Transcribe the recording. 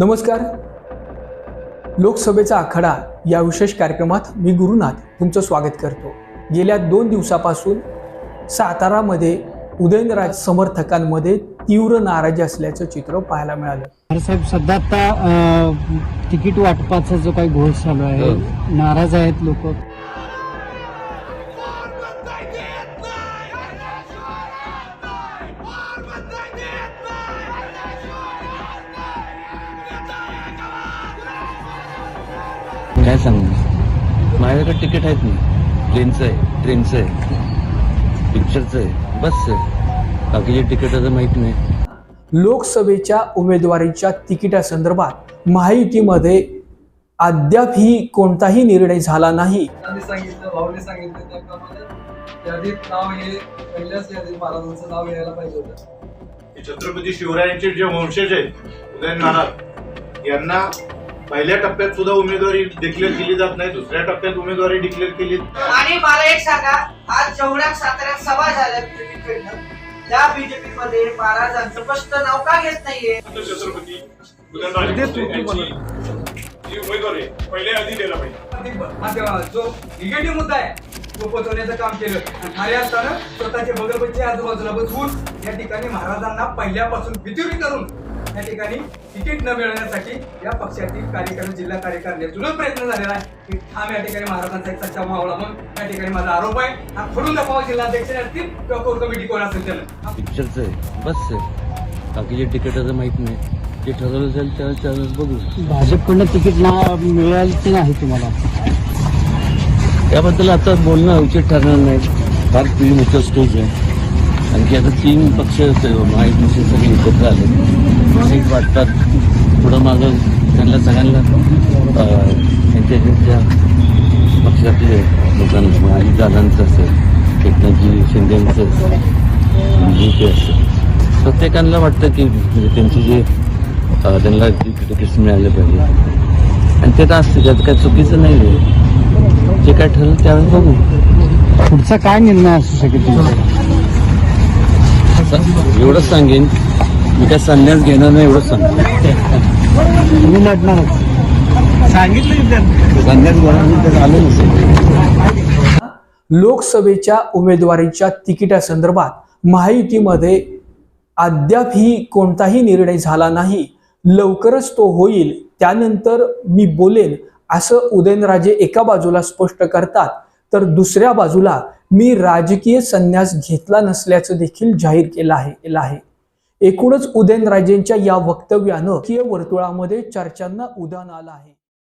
नमस्कार. लोकसभेचा आखाडा या विशेष कार्यक्रमात मी गुरुनाथ तुमचं स्वागत करतो. गेल्या दोन दिवसापासून सातारामध्ये उदयनराज समर्थकांमध्ये तीव्र नाराजी असल्याचं चित्र पाहायला मिळालं. साहेब सध्या आता अ, तिकीट वाटपाचा जो काही घोष चालू आहे नाराज आहेत लोक. काय सांगू? माझ्याकडे तिकीट आहेत ना प्लेनचं आहे ट्रेनचं आहे. पिक्चरचं आहे. बसचं आहे. बाकीचे तिकीटाचं माहीत नाही. लोकसभेच्या उमेदवारीच्या तिकिटासंदर्भात महायुतीमध्ये अद्यापही कोणताही निर्णय झाला नाही. त्यांनी सांगितलं भाऊने सांगितलं त्याप्रमाणे. यादीत नाव हे पहिल्याच यादीत महाराजांचं नाव यायला पाहिजे होतं. हे छत्रपती शिवरायांचे जे वंशज आहेत उदयन नारायण यांना पहिल्या टप्प्यात सुद्धा उमेदवारी डिक्लेअर केली जात नाही दुसऱ्या टप्प्यात उमेदवारी डिक्लेअर केली. आणि मला एक सांगा आज जेवढ्या साताऱ्यात सभा झाल्या बीजेपीकडनं त्या बीजेपी मध्ये महाराजांचं स्पष्ट नाव का घेत नाहीये? छत्रपती उमेदवारी आहे, पहिल्या आधी द्यायला पाहिजे. हा जो निगेटिव्ह मुद्दा आहे तो पोचवण्याचं काम केलं. आणि खऱ्या अर्थानं स्वतःचे बगलबच्चे आजूबाजूला बसवून या ठिकाणी महाराजांना पहिल्यापासून फितुरी करून या ठिकाणी तिकीट न मिळवण्यासाठी या पक्षातील कार्यकर्ते जिल्हा कार्यकारिणीतूनच प्रयत्न झालेला आहे. की ठाम या ठिकाणी महाराजांचा एक सच्चा मावळा म्हणून या ठिकाणी माझा आरोप आहे. हा खोडून दाखवा जिल्हाध्यक्ष असतील किंवा कोर कमिटी कोण असेल त्याला? पिक्चरचं आहे. आहे. बाकीचे तिकीटाचं माहीत नाही. जे ठरवलं जाईल त्या त्यावेळेस बघू. भाजपकडनं तिकीट ना मिळेल की नाही तुम्हाला? त्याबद्दल आता बोलणं उचित ठरणार नाही. फार पिढी मोठं स्टेज आहे. आणखी आता तीन पक्ष महायुतीचे सगळे एकत्र आले. सीट वाटतात. पुढं मागं त्यांना सगळ्यांना त्यांच्या त्यांच्या पक्षातले लोकांना अजित दादांचं असेल एकनाथजी शिंदेचं असेल बी जे असेल प्रत्येकाला वाटतं की म्हणजे त्यांचे जे त्यांना तिकीट मिळाले पाहिजे. आणि ते तर असते त्यात काही चुकीचं नाही आहे. जे काय ठरलं त्यावेळेस बघू. पुढचा काय निर्णय असू शकेल एवढंच सांगेन. मी काय संन्यास. घेणार नाही एवढंच सांगतो संन्यास घेणार तर आलं नसेल लोकसभेच्या उमेदवारीच्या तिकिटासंदर्भात महायुतीमध्ये अद्यापही कोणताही निर्णय झाला नाही. लवकरच तो होईल त्यानंतर मी बोलेन असं उदयनराजे एका बाजूला स्पष्ट करतात. तर दुसऱ्या बाजूला मी राजकीय संन्यास घेतला नसल्याचं देखील जाहीर केलं आहे केलं आहे. एकूणच उदयनराजेंच्या या वक्तव्यानं राजकीय वर्तुळामध्ये चर्चांना उदान आलं आहे.